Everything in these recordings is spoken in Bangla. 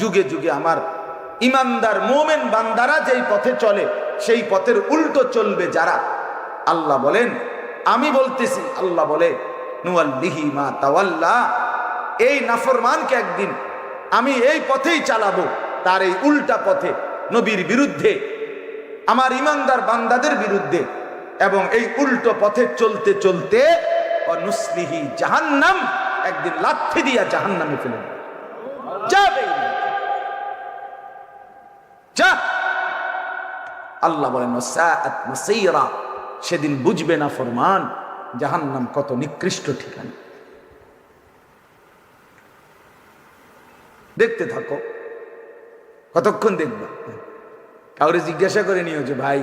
যুগে যুগে আমার ইমানদার মোমেন বান্দারা যেই পথে চলে, সেই পথের উল্টো চলবে যারা আল্লাহ বলেন, আমি বলতেছি, আল্লাহ বলে, নুয়াল্লিহি মা তাওয়াল্লা, এই নাফরমানকে একদিন আমি এই পথেই চালাবো, তার এই উল্টা পথে নবীর বিরুদ্ধে, আমার ইমানদার বান্দাদের বিরুদ্ধে এবং এই উল্টো পথে চলতে চলতে নুসলিহি জাহান্নাম একদিন লাথি দিয়া জাহান্নামে ফেলে। যাবে যা। আল্লাহ বলেন সেদিন বুঝবে না ফরমান, জাহান্নাম কত নিকৃষ্ট ঠিকানা। দেখতে থাকো, কতক্ষণ দেখবা? কাউরে জিজ্ঞাসা করে নিও যে, ভাই,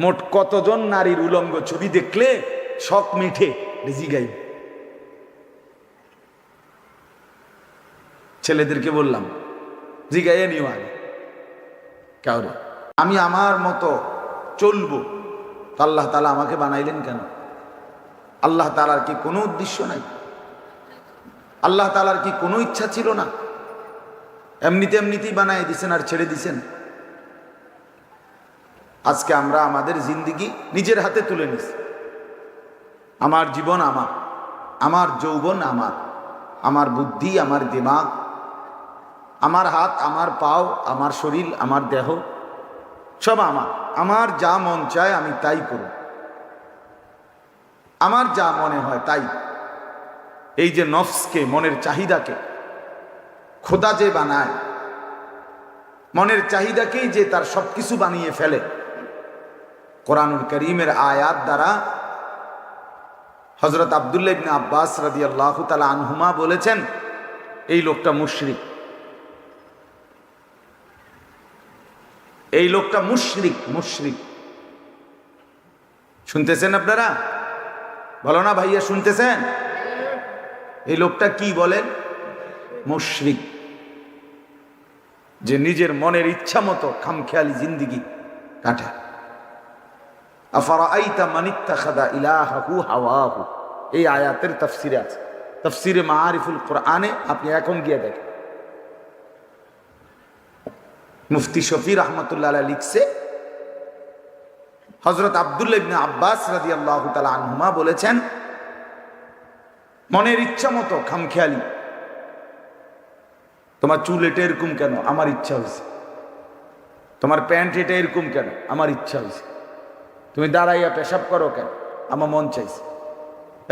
মোট কতজন নারীর উলঙ্গ ছবি দেখলে শখ মিঠে? জিগাই ছেলেদেরকে বললাম, জিগাইয়ে নিও আগে। কাউরে। আমি আমার মতো চলবো। তো আল্লাহ তালা আমাকে বানাইলেন কেন? আল্লাহ তালার কি কোনো উদ্দেশ্য নাই? আল্লাহ তালার কি কোনো ইচ্ছা ছিল না? এমনিতে এমনিতেই বানাই দিছেন আর ছেড়ে দিছেন। আজকে আমরা আমাদের জিন্দিগি নিজের হাতে তুলে নিছি। আমার জীবন আমার আমার যৌবন আমার আমার বুদ্ধি, আমার দিমাগ আমার হাত, আমার পাও, আমার শরীর, আমার দেহ, সব আমার। আমার যা মন চায় আমি তাই করব। আমার যা মনে হয় তাই। এই যে নফসকে, মনের চাহিদাকে খোদা যে বানায়, মনের চাহিদাকেই যে তার সব কিছু বানিয়ে ফেলে। কোরআনুল করিমের আয়াত দ্বারা হজরত আবদুল্লাহ ইবনে আব্বাস রাদি আল্লাহ তালা আনহুমা বলেছেন, এই লোকটা মুশরিক। এই লোকটা মুশরিক মুশরিক। শুনতেছেন আপনারা? বলো না ভাইয়া, শুনতেছেন? এই লোকটা কি বলেন মুশরিক। যে নিজের মনের ইচ্ছা মতো খামখেয়ালি জিন্দিগি কাটে। খাদা এই আয়াতের তাফসিরে আছে। তাফসিরে মাআরিফুল কোরআনে আপনি এখন গিয়ে দেখেন। মুফতি শফি রহমতুল্লাহ লিখছে হজরত আবদুল্লাহ ইবনে আব্বাস রাদি আল্লাহ আনহুমা বলেছেন, মনের ইচ্ছা মতো খামখেয়ালি, তোমার চুল এটা এরকম কেন? আমার ইচ্ছা হয়েছে। তোমার প্যান্ট এটা এরকম কেন? আমার ইচ্ছা হয়েছে। তুমি দাঁড়াইয়া পেশাব করো কেন? আমার মন চাইছে।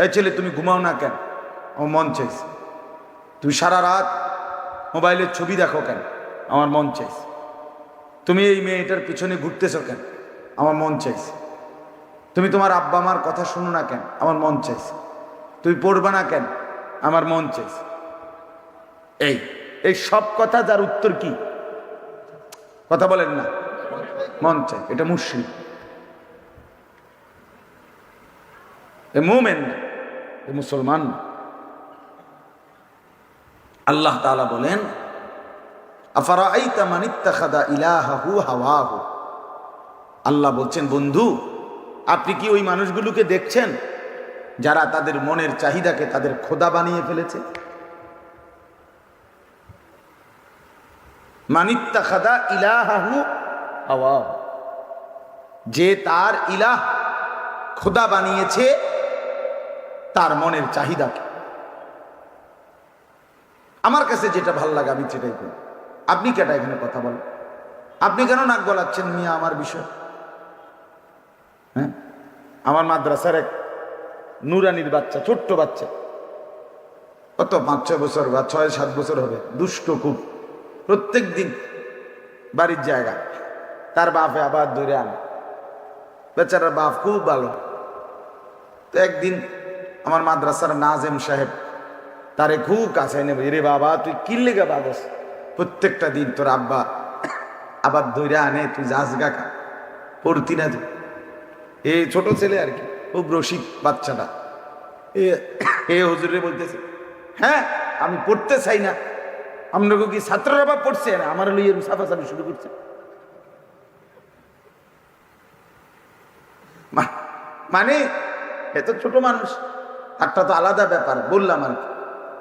এই ছেলে, তুমি ঘুমাও না কেন? আমার মন চাইছে। তুমি সারা রাত মোবাইলের ছবি দেখো কেন? আমার মন চাইছে। তুমি এই মেয়েটার পিছনে ঘুরতেছো কেন? আমার মন চাইছে। তুমি তোমার আব্বা মার কথা শুনো না কেন? আমার মন চাইছে। তুমি পড়বা না কেন? আমার মন চাইছে। এই এই সব কথা যার উত্তর কি? কথা বলেন না। মন চাই এটা মুসলিম। এ মুমেন এ মুসলমান আল্লাহ তাআলা বলেন মান ইত্তাখাযা ইলাহাহু আল্লাহ বলছেন, বন্ধু, আপনি কি ওই মানুষগুলোকে দেখছেন যারা তাদের মনের চাহিদাকে তাদের খোদা বানিয়ে ফেলেছে? মানিত্তা খাদা ইলাহাহু হাওয়াহু। যে তার ইলাহ খোদা বানিয়েছে তার মনের চাহিদাকে। আমার কাছে যেটা ভালো লাগে, আমি সেটাই করি। আপনি কেটা এখানে কথা বলেন? আপনি কেন নাক গলাচ্ছেন মিয়া আমার বিষয়? হ্যাঁ? আমার মাদ্রাসার এক নুরানির বাচ্চা, ছোট্ট বাচ্চা। কত, পাঁচ, ছয় বছর বা ছয়, সাত বছর হবে? দুষ্ট খুব। প্রত্যেক দিন বাড়ির জায়গা। তার বাপে আবার ধরে আনে। বেচারার বাপ খুব ভালো। তো একদিন আমার মাদ্রাসার নাজেম সাহেব তারে খুব কাছে নেবে। রে বাবা, তুই কিনলে গা বাগস প্রত্যেকটা দিন তোর আব্বা আবার ধৈরা আনে, তুই যাস গা খা। পড়তি না তুই এ ছোট ছেলে আর কি, খুব রসিক বাচ্চাটা। এ এ হুজুরে বলতেছে হ্যাঁ আমি পড়তে চাই না। আপনাকে কি ছাত্ররা বা পড়ছে না? আমার লইয়ে সাফাসাফি শুরু করছে। মানে এ তো ছোট মানুষ একটা তো আলাদা ব্যাপার, বললাম আর কি।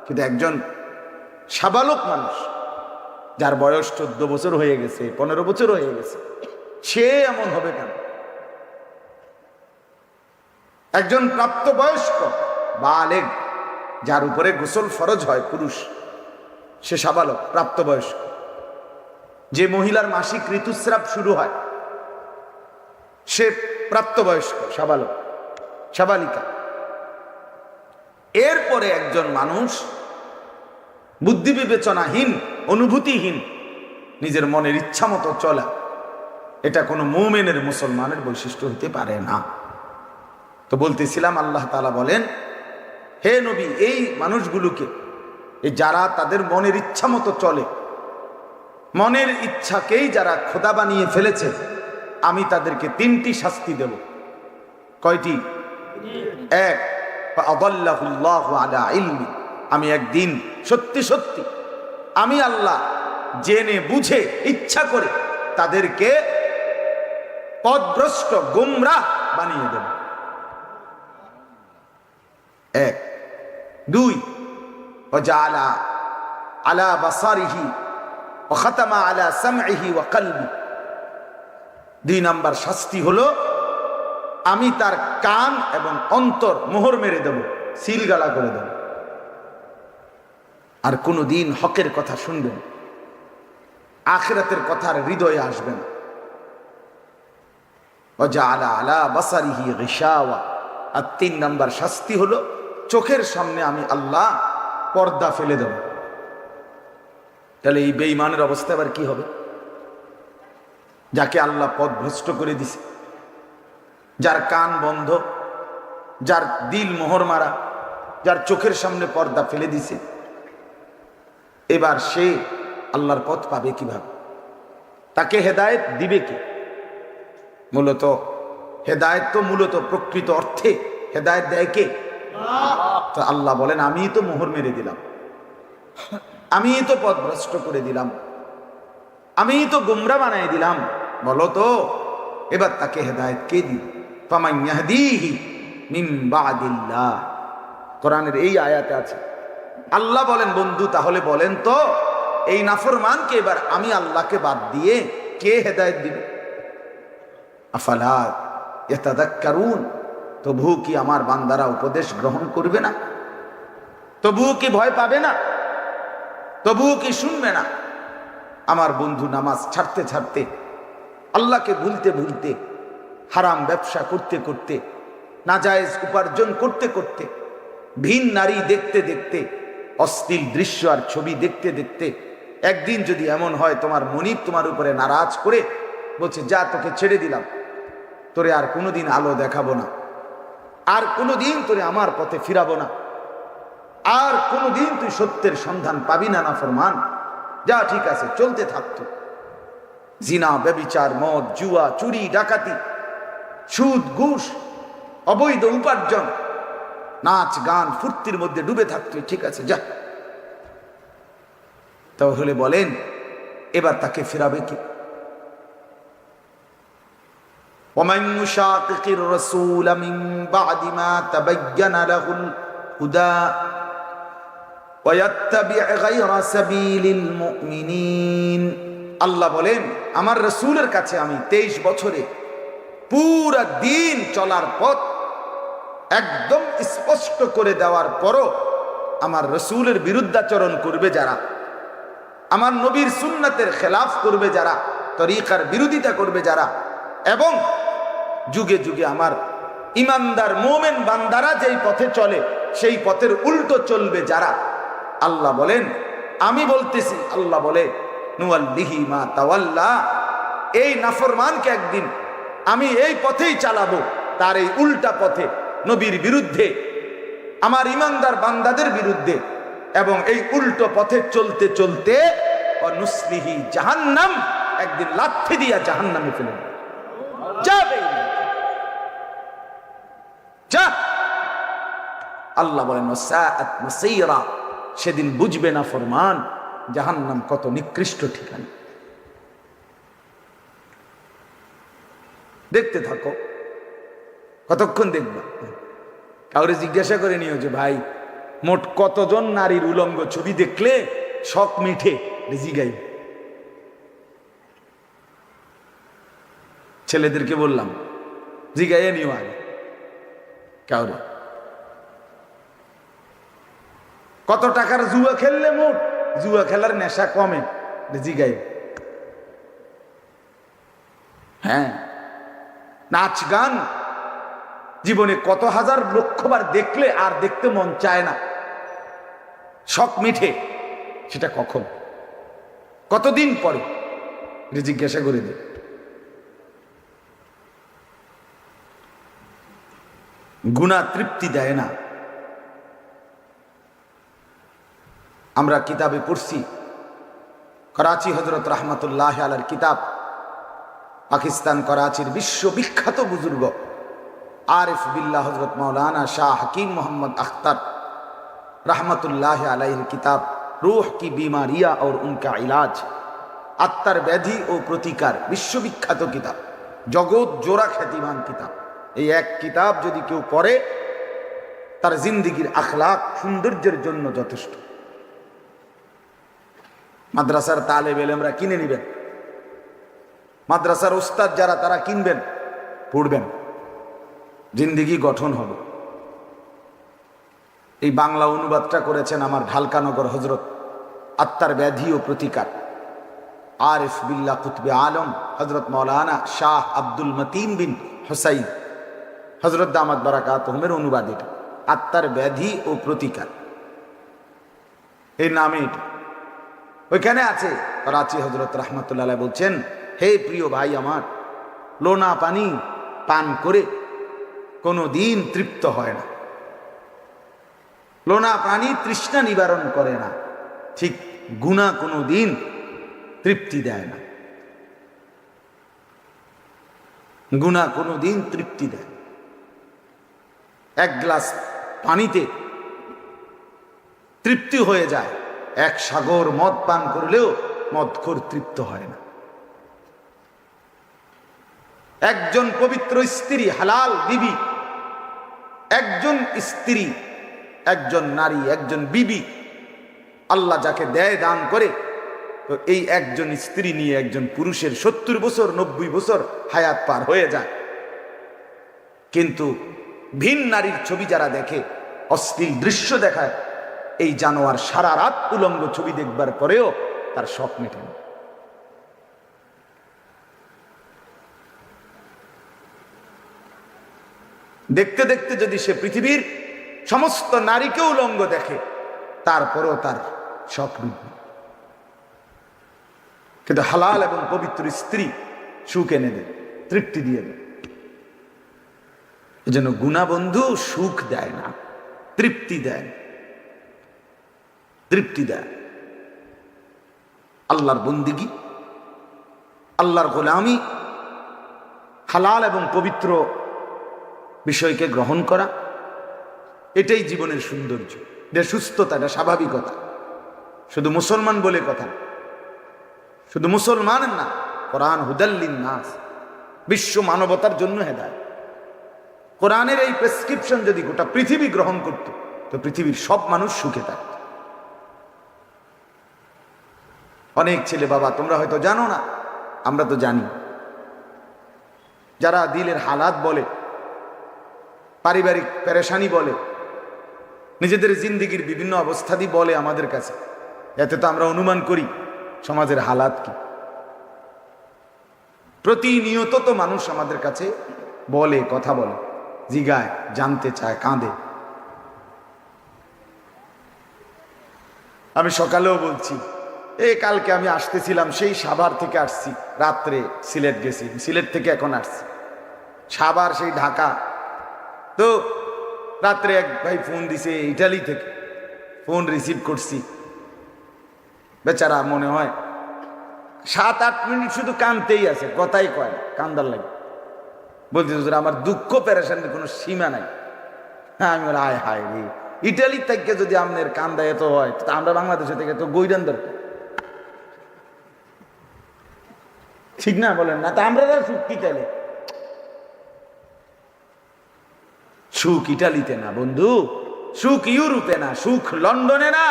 কিন্তু একজন সাবালক মানুষ। যার বয়স চোদ্দ বছর হয়ে গেছে, পনেরো বছর হয়ে গেছে, সে এমন হবে কেন? একজন প্রাপ্তবয়স্ক বালেগ যার উপরে গোসল ফরজ হয়, পুরুষ, সে সাবালক, প্রাপ্তবয়স্ক। যে মহিলার মাসিক ঋতুস্রাব শুরু হয়, সে প্রাপ্তবয়স্ক, সাবালক, সাবালিকা। এরপরে একজন মানুষ বুদ্ধি বিবেচনাহীন অনুভূতিহীন। নিজের মনের ইচ্ছা মতো চলা। এটা কোনো মোমেনের, মুসলমানের বৈশিষ্ট্য হতে পারে না। তো বলতেছিলাম, আল্লাহ তালা বলেন, হে নবী, এই মানুষগুলোকে যারা তাদের মনের ইচ্ছা মতো চলে, মনের ইচ্ছাকেই যারা খোদা বানিয়ে ফেলেছে, আমি তাদেরকে তিনটি শাস্তি দেব। কয়টি? এক আলা ইলমি। আমি একদিন সত্যি সত্যি আমি আল্লাহ জেনে বুঝে ইচ্ছা করে তাদেরকে পদভ্রষ্ট গুমরা বানিয়ে দেব। এক। দুই। আলা আলা বাসারিহি ও খাতামা আলা সামিহি ও কালবি। দুই নাম্বার শাস্তি হলো, আমি তার কান এবং অন্তর মোহর মেরে দেব, সিলগালা করে দেব। আর কোনো দিন হকের কথা শুনবেন আখেরাতের কথার হৃদয়ে আসবেন অজা আলা আলা বাসারিহি রিসাওয়া আর তিন নাম্বার শাস্তি হলো, চোখের সামনে আমি আল্লাহ পর্দা ফেলে দেব। তাহলে এই বেঈমানের অবস্থা আবার কি হবে? যাকে আল্লাহ পথ ভ্রষ্ট করে দিছে, যার কান বন্ধ, যার দিল মোহর মারা, যার চোখের সামনে পর্দা ফেলে দিছে এবার সে আল্লাহর পথ পাবে কীভাবে? তাকে হেদায়েত দিবে কে? মূলত, হেদায়েত তো মূলত প্রকৃত অর্থে হেদায়েত দেয় কে? তো আল্লাহ বলেন আমি তো মোহর মেরে দিলাম। আমি তো পথ ভ্রষ্ট করে দিলাম। আমি তো গুমরা বানাই দিলাম। বলো তো, এবার তাকে হেদায়ত কে দি পামাইয়াহদিহি মিন বাদিল্লাহ। কোরআনের এই আয়াতে আছে আল্লাহ বলেন, বন্ধু, তাহলে বলেন তো, এই নাফরমানকে এবার আমি আল্লাহকে বাদ দিয়ে কে হেদায়ত দিবে? আফালা তবু কি আমার বান্দারা উপদেশ গ্রহণ করবে না? তবু কি ভয় পাবে না? তবুও কি শুনবে না? আমার বন্ধু নামাজ ছাড়তে ছাড়তে, আল্লাহকে ভুলতে ভুলতে, হারাম ব্যবসা করতে করতে, নাজায়েজ উপার্জন করতে করতে, ভিন নারী দেখতে দেখতে অশ্লীল দৃশ্য আর ছবি দেখতে দেখতে একদিন যদি এমন হয়, তোমার মনিব তোমার উপরে নারাজ করে বলছে, যা, তোকে ছেড়ে দিলাম। তোরে আর কোনোদিন আলো দেখাবো না। আর কোনোদিন তোরে আমার পথে ফিরাবো না। আর কোনোদিন তুই সত্যের সন্ধান পাবি না না ফরমান যা, ঠিক আছে, চলতে থাকতো জিনা, ব্যবিচার, মদ, জুয়া, চুরি, ডাকাতি, সুদ, ঘুষ, অবৈধ উপার্জন নাচ গান ফুর্তির মধ্যে ডুবে থাকতো ঠিক আছে যা তাহলে বলেন এবার তাকে ফেরাবে কি ومن يشاقق الرسول من بعد ما تبين له الهدى ويتبع غير سبيل المؤمنين আল্লাহ বলেন আমার রসুলের কাছে আমি তেইশ বছরে পুরা দিন চলার পথ একদম স্পষ্ট করে দেওয়ার পরও আমার রসুলের বিরুদ্ধাচরণ করবে যারা, আমার নবীর সুন্নাতের খেলাফ করবে যারা, তরিকার বিরোধিতা করবে যারা, এবং যুগে যুগে আমার ইমানদার মোমেন বান্দারা যেই পথে চলে, সেই পথের উল্টো চলবে যারা। আল্লাহ বলেন, আমি বলতেছি, আল্লাহ বলে, নুয়াল্লিহি মা তাওয়াল্লা, এই নাফরমানকে একদিন আমি এই পথেই চালাবো, তার এই উল্টা পথে। নবীর বিরুদ্ধে, আমার ইমানদার বান্দাদের বিরুদ্ধে এবং এই উল্টো পথে চলতে চলতে জাহান্নাম, একদিন লাথি দিয়া জাহান্নামে ফেলে যাবে যা আল্লাহ বলেন "ওয়াসাআত সেদিন বুঝবে না ফরমান, জাহান্নাম কত নিকৃষ্ট ঠিকানা। দেখতে থাকো কতক্ষণ দেখব? কাউরে জিজ্ঞাসা করে নিও যে, ভাই, মোট কতজন নারীর উলঙ্গ ছবি দেখলে শখ মিঠে জিগাই ছেলেদেরকে বললাম জিগাইয়ে নিও আগে, কাউরে। কত টাকার জুয়া খেললে মোট? জুয়া খেলার নেশা কমে জিগাই হ্যাঁ নাচ গান জীবনে কত হাজার লক্ষবার দেখলে আর দেখতে মন চায় না। শখ মিঠে, সেটা কখন? কতদিন পরে? জিজ্ঞাসা করে দিই গুণা তৃপ্তি দেয় না। আমরা কিতাবে পড়ছি, করাচি হজরত রহমতুল্লাহ আলার কিতাব, পাকিস্তান করাচির বিশ্ববিখ্যাত বুজুর্গ। আরিফ বিল্লাহ হজরত মৌলানা শাহ হাকিম মোহাম্মদ আখতার রহমতুল্লাহ আলাইহ কিতাব রুহ কি বিমারিয়া ওর উনকা ইলাজ, আত্মার ব্যাধি ও প্রতিকার, বিশ্ববিখ্যাত কিতাব, জগৎ জোড়া খ্যাতিমান কিতাব। এই এক কিতাব যদি কেউ পড়ে, তার জিন্দিগির আখলাক সৌন্দর্যের জন্য যথেষ্ট। মাদ্রাসার তালে বেলেমরা কিনে নেবেন। মাদ্রাসার ওস্তাদ যারা, তারা কিনবেন, পড়বেন। জিন্দিগি গঠন হবে এই বাংলা অনুবাদটা করেছেন আমার ঢালকানগর হজরত আত্মার ব্যাধি ও প্রতিকার। আর আরিফ বিল্লা কুতবে আলম, হজরত মৌলানা শাহ আব্দুল মতিন বিন হোসাইন। হজরত দামাদ বারাকাত হোমের অনুবাদ এটা। আত্মার ব্যাধি ও প্রতিকার। এই নামে এটা। ওইখানে আছে করাচি হজরত রহমতুল্লাহ বলছেন, হে প্রিয় ভাই আমার, লোনা পানি পান করে কোনো দিন তৃপ্ত হয় না। লোনা প্রাণী তৃষ্ণা নিবারণ করে না। ঠিক গুণা কোনো দিন তৃপ্তি দেয় না। গুণা কোনো দিন তৃপ্তি দেয় এক গ্লাস পানিতে তৃপ্তি হয়ে যায়। এক সাগর মদ পান করলেও মদখোর তৃপ্ত হয় না। একজন পবিত্র স্ত্রী হালাল বিবি একজন স্ত্রী, একজন নারী, একজন বিবি, আল্লাহ যাকে দেয় দান করে, তো এই একজন স্ত্রী নিয়ে একজন পুরুষের সত্তর বছর, নব্বই বছর হায়াত পার হয়ে যায়। কিন্তু ভিন নারীর ছবি যারা দেখে, অশ্লীল দৃশ্য দেখায়, এই জানোয়ার সারা রাত উলঙ্গ ছবি দেখবার পরেও তার শখ মেটে না দেখতে দেখতে যদি সে পৃথিবীর সমস্ত নারীকেও লঙ্গ দেখে, তারপরেও তার শখ কিন্তু হালাল এবং পবিত্র স্ত্রী সুখ এনে দেয়, তৃপ্তি দিয়ে দেয়। এজন্য গুণাবন্ধু সুখ দেয় না, তৃপ্তি দেয় তৃপ্তি দেয়। আল্লাহর বন্দিগি, আল্লাহর গোলামি, হালাল এবং পবিত্র বিষয়কে গ্রহণ করা, এটাই জীবনের সৌন্দর্য। এটা সুস্থতা, এটা স্বাভাবিকতা। শুধু মুসলমান বলে কথা শুধু মুসলমান না, কোরআন হুদাল্লিন নাস বিশ্ব মানবতার জন্য হেদায় কোরআনের এই প্রেসক্রিপশন যদি গোটা পৃথিবী গ্রহণ করত, তো পৃথিবীর সব মানুষ সুখে থাকত। অনেক ছেলে বাবা, তোমরা হয়তো জানো না, আমরা তো জানি। যারা দিলের হালাত বলে পারিবারিক পেরেশানি বলে, নিজেদের জিন্দিগির বিভিন্ন অবস্থাদি বলে আমাদের কাছে। এতে তো আমরা অনুমান করি, সমাজের হালাত কি। প্রতিনিয়ত তো মানুষ আমাদের কাছে বলে, কথা বলে, জিগায়, জানতে চায়, কাঁদে। আমি সকালেও বলছি, এ, কালকে আমি আসতেছিলাম, সেই সাভার থেকে আসছি, রাত্রে সিলেট গেছি, সিলেট থেকে এখন আসছি। সাভার, সেই ঢাকা তো রাত্রে এক ভাই ফোন দিছে ইটালি থেকে। ফোন রিসিভ করছি। বেচারা মনে হয় সাত আট মিনিট শুধু কানতেই আছে কথাই কয় না, কান্দার লাগে। বলছি হুজুর আমার দুঃখ প্যারেশানের কোনো সীমা নাই। হ্যাঁ আমি বলি, আয় হায় রে ইটালি থেকে যদি আমাদের কান্দা এত হয় তা আমরা বাংলাদেশে থেকে তো গৈরান দরকার। ঠিক না বলেন না তা আমরা সুখ কি তাইলে সুখ ইটালিতে না, বন্ধু? সুখ ইউরোপে না, সুখ লন্ডনে না,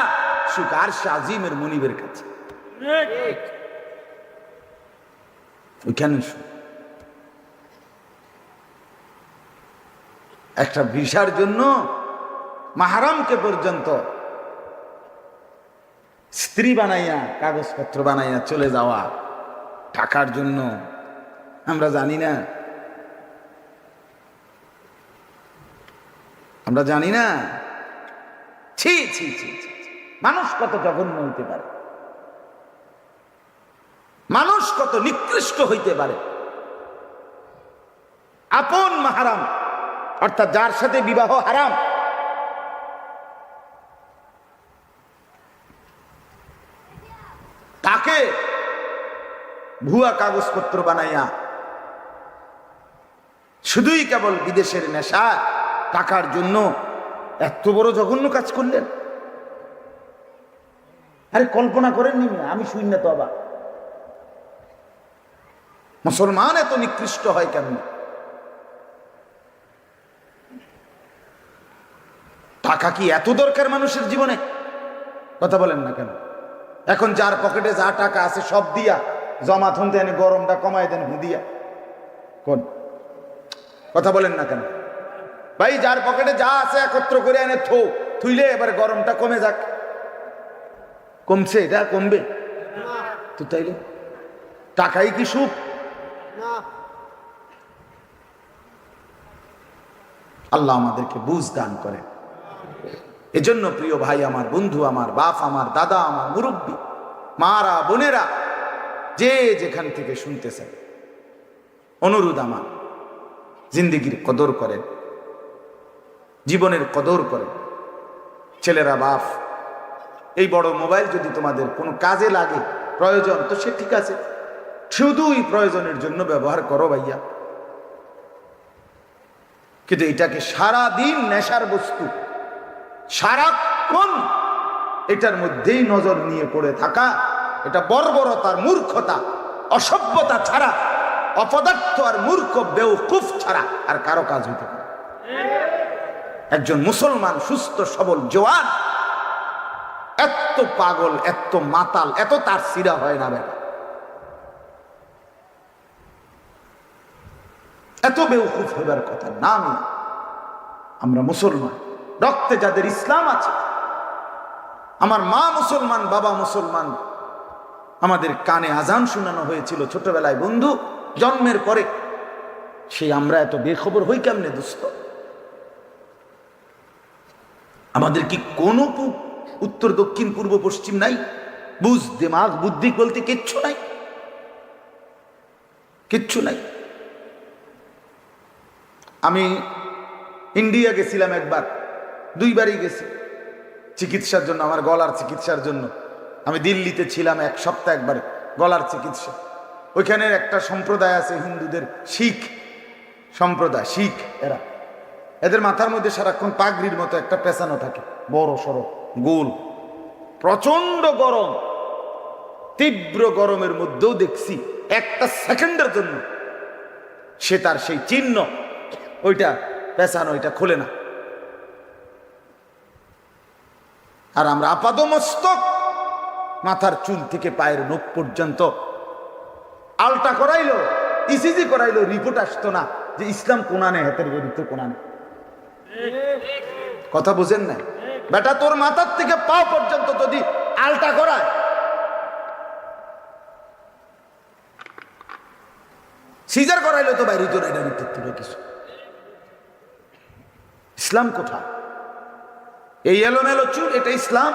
সুখ আর আজিমের মনিবের কাছে। একটা ভিসার জন্য মাহারামকে পর্যন্ত স্ত্রী বানাইয়া, কাগজপত্র বানাইয়া চলে যাওয়া টাকার জন্য, আমরা জানি না আমরা জানি না। ছি ছি ছি। মানুষ কত জঘন্য হইতে পারে। মানুষ কত নিকৃষ্ট হইতে পারে। আপন মাহারাম, অর্থাৎ যার সাথে বিবাহ হারাম। তাকে ভুয়া কাগজপত্র বানাইয়া, শুধুই কেবল বিদেশের নেশা টাকার জন্য এত বড় জঘন্য কাজ করলেন। আরে কল্পনা করেননি আমি শুই না তো আবার। মুসলমান এত নিকৃষ্ট হয় কেন? টাকা কি এত দরকার মানুষের জীবনে? কথা বলেন না কেন? এখন যার পকেটে যা টাকা আছে সব দিয়া জমা থন দেন, গরমটা কমায় দেন, হুদিয়া। কোন? কথা বলেন না কেন? ভাই যার পকেটে যা আছে একত্র করে এনে থো। থুইলে এবার গরমটা কমে যাক। কমছে এটা কমবে। তো তাইলে টাকাই কি সুখ? আল্লাহ আমাদেরকে বুঝ দান করে। এজন্য প্রিয় ভাই আমার বন্ধু আমার বাপ আমার দাদা আমার মুরব্বী মারা বোনেরা যে যেখান থেকে শুনতেছেন অনুরোধ আমার জিন্দিগির কদর করেন। জীবনের কদর করে। ছেলেরা, বাপ, এই বড় মোবাইল যদি তোমাদের কোনো কাজে লাগে, প্রয়োজন, তো সে ঠিক আছে। শুধুই প্রয়োজনের জন্য ব্যবহার করো ভাইয়া। কিন্তু এটাকে সারা দিন নেশার বস্তু, সারাক্ষণ এটার মধ্যেই নজর নিয়ে পড়ে থাকা, এটা বর্বরতার মূর্খতা, অসভ্যতা ছাড়া, অপদার্থ আর মূর্খ বেউকুফ ছাড়া আর কারও কাজ হইতে পারে একজন মুসলমান, সুস্থ, সবল, জোয়ান এত পাগল এত মাতাল, এত তার সিরা হয় না বেটা। এত বেউকুফ হবার কথা না। আমরা মুসলমান। রক্তে যাদের ইসলাম আছে, আমার মা মুসলমান, বাবা মুসলমান, আমাদের কানে আজান শোনানো হয়েছিল ছোটবেলায়। বন্ধু, জন্মের পরে সেই আমরা এত বেখবর হই কেমনে, দোস্ত? আমাদের কি কোনো উত্তর, দক্ষিণ, পূর্ব, পশ্চিম নাই? বুঝ, দিমাগ, বুদ্ধি বলতে কিচ্ছু নাই। কিচ্ছু নাই। আমি ইন্ডিয়া গেছিলাম একবার, দুইবারই গেছি, চিকিৎসার জন্য, আমার গলার চিকিৎসার জন্য। আমি দিল্লিতে ছিলাম এক সপ্তাহ একবার, গলার চিকিৎসা। ওইখানে একটা সম্প্রদায় আছে হিন্দুদের, শিখ সম্প্রদায়, শিখ এরা। এদের মাথার মধ্যে সারাক্ষণ পাগড়ির মতো একটা পেঁচানো থাকে, বড় সড়ো, গোল। প্রচণ্ড গরম, তীব্র গরমের মধ্যেও দেখছি একটা সেকেন্ডের জন্য সে তার সেই চিহ্ন, ওইটা পেঁচানো, ওইটা খোলে না। আর আমরা আপাদমস্তক, মাথার চুল থেকে পায়ের নখ পর্যন্ত আলটা করাইলো, ইসিজি করাইলো রিপোর্ট আসতো না যে ইসলাম কোনানে, হাতের বিরুদ্ধে কোনানে। কথা বুঝেন না? বেটা, তোর মাথার থেকে পা পর্যন্ত যদি আলটা করায় সিজার করাইলো তো বাইরে তোর এটা কিছু। ইসলাম কোথায়? এই এলোমেলো চুল, এটা ইসলাম?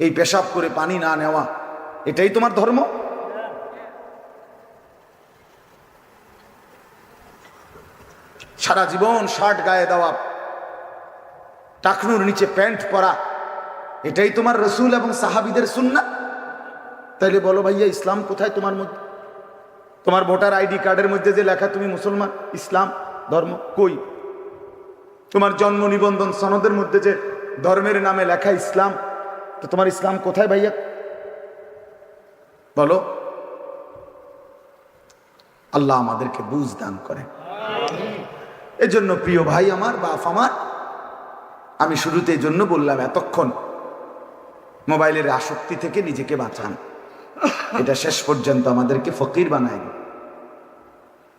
এই পেশাব করে পানি না নেওয়া, এটাই তোমার ধর্ম? সারা জীবন শার্ট গায়ে দেওয়া, টাকনুর নিচে প্যান্ট পরা, এটাই তোমার রসুল এবং সাহাবিদের সুন্না তাইলে বলো ভাইয়া, ইসলাম কোথায় তোমার মধ্যে? তোমার ভোটার আইডি কার্ডের মধ্যে যে লেখা, তুমি মুসলমান, ইসলাম, ধর্ম, কই? তোমার জন্ম নিবন্ধন সনদের মধ্যে যে ধর্মের নামে লেখা, ইসলাম তো তোমার ইসলাম কোথায় ভাইয়া? বলো। আল্লাহ আমাদেরকে বুঝ দান করে এজন্য প্রিয় ভাই আমার, বাপ আমার, আমি শুরুতে জন্য বললাম এতক্ষণ মোবাইলের আসক্তি থেকে নিজেকে বাঁচান। এটা শেষ পর্যন্ত আমাদেরকে ফকির বানায়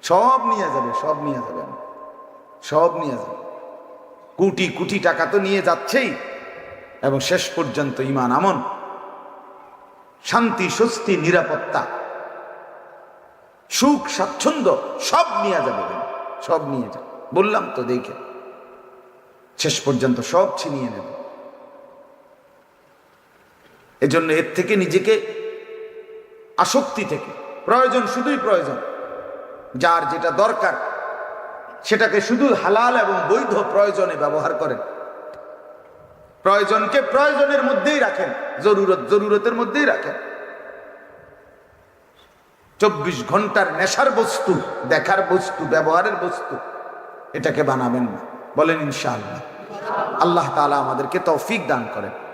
সব নিয়ে যাবে, সব নিয়ে যাবে সব নিয়ে যাবে। কোটি কোটি টাকা তো নিয়ে যাচ্ছেই। এবং শেষ পর্যন্ত ইমান আমন। শান্তি, স্বস্তি, নিরাপত্তা, সুখ, স্বাচ্ছন্দ্য সব নিয়ে যাবে। সব নিয়ে যাবে। বললাম তো দেখে। শেষ পর্যন্ত সব ছিনিয়ে নেবে। এজন্য এর থেকে নিজেকে, আসক্তি থেকে, প্রয়োজন শুধুই প্রয়োজন, যার যেটা দরকার, সেটাকে শুধু হালাল এবং বৈধ প্রয়োজনে ব্যবহার করেন। প্রয়োজনকে প্রয়োজনের মধ্যেই রাখেন, জরুরত জরুরতের মধ্যেই রাখেন। চব্বিশ ঘণ্টার নেশার বস্তু, দেখার বস্তু, ব্যবহারের বস্তু এটাকে বানাবেন বলেন ইনশাআল্লাহ। আল্লাহ তালা আমাদেরকে তৌফিক দান করেন।